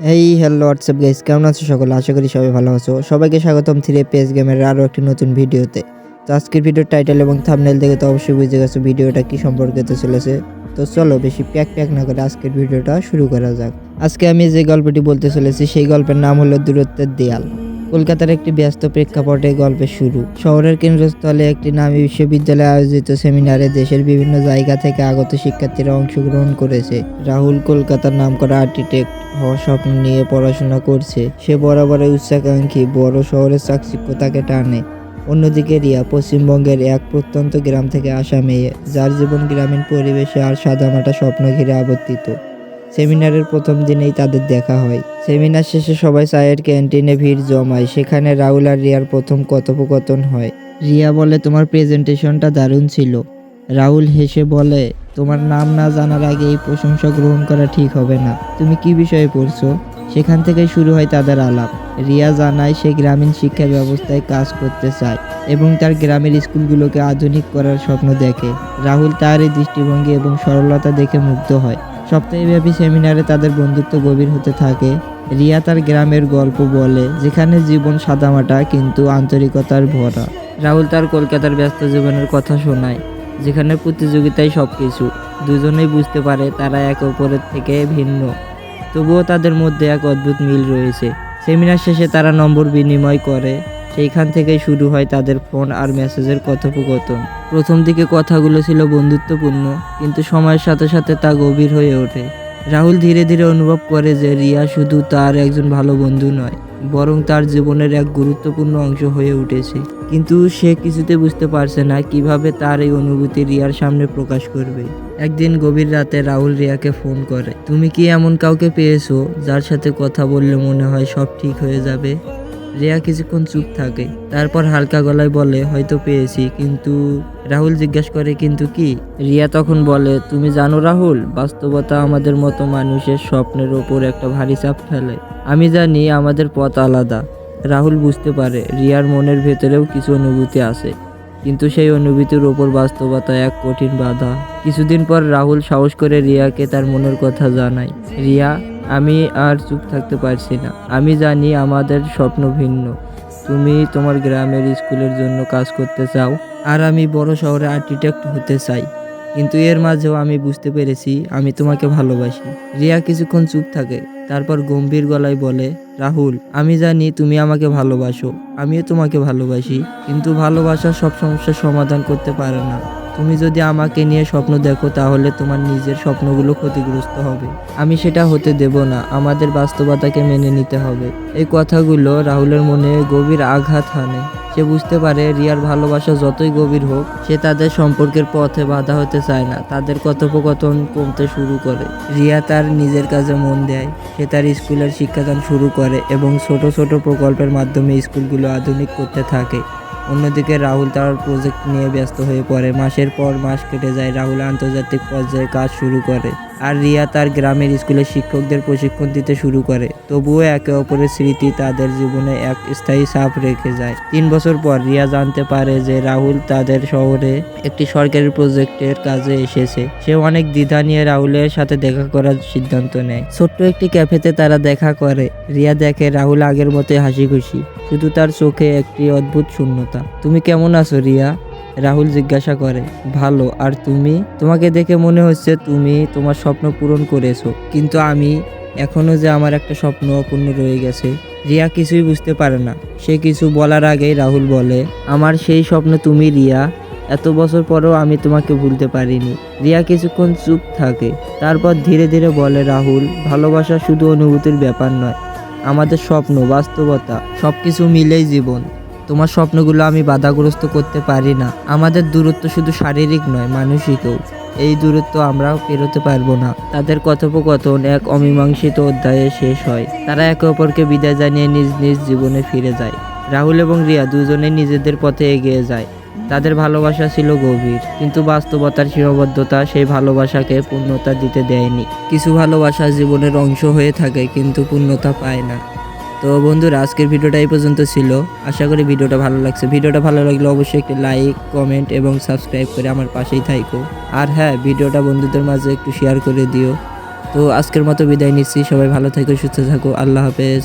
এই hello WhatsApp guys কেমন আছো সকলে? আশা করি সবাই ভালো আছো। সবাইকে স্বাগতম থ্রি পেস গেমের আরও একটি নতুন ভিডিওতে। তো আজকের ভিডিওর টাইটেল এবং থামনেল দেখে তো অবশ্যই বুঝে গেছো ভিডিওটা কি সম্পর্কে তো চলেছে। তো চলো বেশি প্যাক প্যাক না করে আজকের ভিডিওটা শুরু করা যাক। আজকে আমি যে গল্পটি বলতে চলেছি, সেই গল্পের নাম হলো দূরত্বের দেয়াল। কলকাতার একটি ব্যস্ত প্রেক্ষাপটে গল্পের শুরু। শহরের কেন্দ্রস্থলে একটি নামী বিশ্ববিদ্যালয়ে আয়োজিত সেমিনারে দেশের বিভিন্ন জায়গা থেকে আগত শিক্ষার্থীরা অংশগ্রহণ করেছে। রাহুল কলকাতার নামকরা আর্কিটেক্ট হওয়ার স্বপ্ন নিয়ে পড়াশোনা করছে। সে বরাবরই উচ্চাকাঙ্ক্ষী বড় শহরের চাকচিক্য তাকে টানে। অন্যদিকে রিয়া পশ্চিমবঙ্গের এক প্রত্যন্ত গ্রাম থেকে আসা মেয়ে যার জীবন গ্রামীণ পরিবেশে আর সাদামাটা স্বপ্ন ঘিরে আবর্তিত। সেমিনারের প্রথম দিনেই তাদের দেখা হয়। সেমিনার শেষে সবাই চায়ের ক্যান্টিনে ভিড় জমায়, সেখানে রাহুল আর রিয়ার প্রথম কথোপকথন হয়। রিয়া বলে, তোমার প্রেজেন্টেশনটা দারুণ ছিল। রাহুল হেসে বলে, তোমার নাম না জানার আগে এই প্রশংসা গ্রহণ করা ঠিক হবে না। তুমি কি বিষয়ে পড়ছো? সেখান থেকেই শুরু হয় তাদের আলাপ। রিয়া জানায়, সে গ্রামীণ শিক্ষা ব্যবস্থায় কাজ করতে চায় এবং তার গ্রামের স্কুলগুলোকে আধুনিক করার স্বপ্ন দেখে। রাহুল তার এই দৃষ্টিভঙ্গি এবং সরলতা দেখে মুগ্ধ হয়। সপ্তাহব্যাপী সেমিনারে তাদের বন্ধুত্ব গভীর হতে থাকে। রিয়া তার গ্রামের গল্প বলে, যেখানে জীবন সাদামাটা, কিন্তু আন্তরিকতার ভরা। রাহুল তার কলকাতার ব্যস্ত জীবনের কথা শোনায়, যেখানে প্রতিযোগিতায় সব কিছু দুজনেই বুঝতে পারে তারা একে অপরের থেকে ভিন্ন। তবুও তাদের মধ্যে এক অদ্ভুত মিল রয়েছে। সেমিনার শেষে তারা নম্বর বিনিময় করে। সেইখান থেকেই শুরু হয় তাদের ফোন আর মেসেজের কথোপকথন। প্রথম দিকে কথাগুলো ছিল বন্ধুত্বপূর্ণ, কিন্তু সময়ের সাথে সাথে তা গভীর হয়ে ওঠে। রাহুল ধীরে ধীরে অনুভব করে যে রিয়া শুধু তার একজন ভালো বন্ধু নয়, বরং তার জীবনের এক গুরুত্বপূর্ণ অংশ হয়ে উঠেছে। কিন্তু সে কিছুতে বুঝতে পারছে না কীভাবে তার এই অনুভূতি রিয়ার সামনে প্রকাশ করবে। একদিন গভীর রাতে রাহুল রিয়াকে ফোন করে, তুমি কি এমন কাউকে পেয়েছ যার সাথে কথা বললে মনে হয় সব ঠিক হয়ে যাবে? রিয়া কিছুক্ষণ চুপ থাকে। তারপর হালকা গলায় বলে, হয়তো পেয়েছি, কিন্তু রাহুল জিজ্ঞাসা করে, কিন্তু কি? রিয়া তখন বলে, তুমি জানো রাহুল, বাস্তবতা আমাদের মতো মানুষের স্বপ্নের ওপর একটা ভারী চাপ ফেলে। আমি জানি আমাদের পথ আলাদা। রাহুল বুঝতে পারে, রিয়ার মনের ভেতরেও কিছু অনুভূতি আছে, কিন্তু সেই অনুভূতির ওপর বাস্তবতা এক কঠিন বাধা। কিছুদিন পর রাহুল সাহস করে রিয়াকে তার মনের কথা জানায়। রিয়া আমি আর চুপ থাকতে পারছি না। আমি জানি আমাদের স্বপ্ন ভিন্ন। তুমি তোমার গ্রামের স্কুলের জন্য কাজ করতে চাও, আর আমি বড় শহরে আর্কিটেক্ট হতে চাই। কিন্তু এর মাঝেও আমি বুঝতে পেরেছি আমি তোমাকে ভালোবাসি। রিয়া কিছুক্ষণ চুপ থাকে, তারপর গম্ভীর গলায় বলে, রাহুল, আমি জানি তুমি আমাকে ভালোবাসো। আমিও তোমাকে ভালোবাসি, কিন্তু ভালোবাসা সব সমস্যার সমাধান করতে পারে না। তুমি যদি আমাকে নিয়ে স্বপ্ন দেখো, তাহলে তোমার নিজের স্বপ্নগুলো ক্ষতিগ্রস্ত হবে। আমি সেটা হতে দেব না, আমাদের বাস্তবতাকে মেনে নিতে হবে। এই কথাগুলো রাহুলের মনে গভীর আঘাত হানে। সে বুঝতে পারে রিয়ার ভালোবাসা যতই গভীর হোক, সে তাদের সম্পর্কের পথে বাধা হতে চায় না, তাদের কথোপকথন কমতে শুরু করে। রিয়া তার নিজের কাজে মন দেয়, সে তার স্কুলের শিক্ষাদান শুরু করে এবং ছোট ছোট প্রকল্পের মাধ্যমে স্কুলগুলো আধুনিক করতে থাকে। অন্যদিকে রাহুল তার প্রজেক্ট নিয়ে ব্যস্ত হয়ে পড়ে। মাসের পর মাস কেটে যায়। রাহুল আন্তর্জাতিক পর্যায়ে কাজ শুরু করে। আর রিয়া তার গ্রামের স্কুলের শিক্ষকদের প্রশিক্ষণ দিতে শুরু করে। তবুও একে অপরের স্মৃতি তাদের জীবনে এক স্থায়ী ছাপ রেখে যায়। তিন বছর পর রিয়া জানতে পারে যে রাহুল তাদের শহরে একটি সরকারি প্রজেক্টের কাজে এসেছে। সে অনেক দ্বিধা নিয়ে রাহুলের সাথে দেখা করার সিদ্ধান্ত নেয়। ছোট্ট একটি ক্যাফেতে তারা দেখা করে। রিয়া দেখে রাহুল আগের মতোই হাসি খুশি শুধু তার চোখে একটি অদ্ভুত শূন্যতা। তুমি কেমন আছো রিয়া? রাহুল জিজ্ঞাসা করে, ভালো, আর তুমি? তোমাকে দেখে মনে হচ্ছে তুমি তোমার স্বপ্ন পূরণ করেছ, কিন্তু আমি এখনও যে আমার একটা স্বপ্ন অপূর্ণ রয়ে গেছে, রিয়া কিছুই বুঝতে পারে না। সে কিছু বলার আগেই রাহুল বলে, আমার সেই স্বপ্ন তুমি, রিয়া। এত বছর পরেও আমি তোমাকে ভুলতে পারিনি। রিয়া কিছুক্ষণ চুপ থাকে, তারপর ধীরে ধীরে বলে, রাহুল, ভালোবাসা শুধু অনুভূতির ব্যাপার নয়, আমাদের স্বপ্ন, বাস্তবতা, সবকিছু মিলেই জীবন। তোমার স্বপ্নগুলো আমি বাধাগ্রস্ত করতে পারি না। আমাদের দূরত্ব শুধু শারীরিক নয়, মানসিকও। এই দূরত্ব আমরা পেরোতে পারব না। তাদের কথোপকথন এক অমীমাংসিত অধ্যায়ে শেষ হয়। তারা একে অপরকে বিদায় জানিয়ে নিজ নিজ জীবনে ফিরে যায়। রাহুল এবং রিয়া দুজনেই নিজেদের পথে এগিয়ে যায়। তাদের ভালোবাসা ছিল গভীর, কিন্তু বাস্তবতার সীমাবদ্ধতা সেই ভালোবাসাকে পূর্ণতা দিতে দেয়নি। কিছু ভালোবাসা জীবনের অংশ হয়ে থাকে, কিন্তু পূর্ণতা পায় না। তো বন্ধুরা, আজকের ভিডিওটা এই পর্যন্ত ছিল। আশা করি ভিডিওটা ভালো লাগছে। ভিডিওটা ভালো লাগলে অবশ্যই একটি লাইক কমেন্ট এবং সাবস্ক্রাইব করে আমার পাশেই থাকো আর হ্যাঁ ভিডিওটা বন্ধুদের মাঝে একটু শেয়ার করে দিও। তো আজকের মতো বিদায় নিচ্ছি। সবাই ভালো থাকো সুস্থ থাকো। আল্লাহ হাফেজ।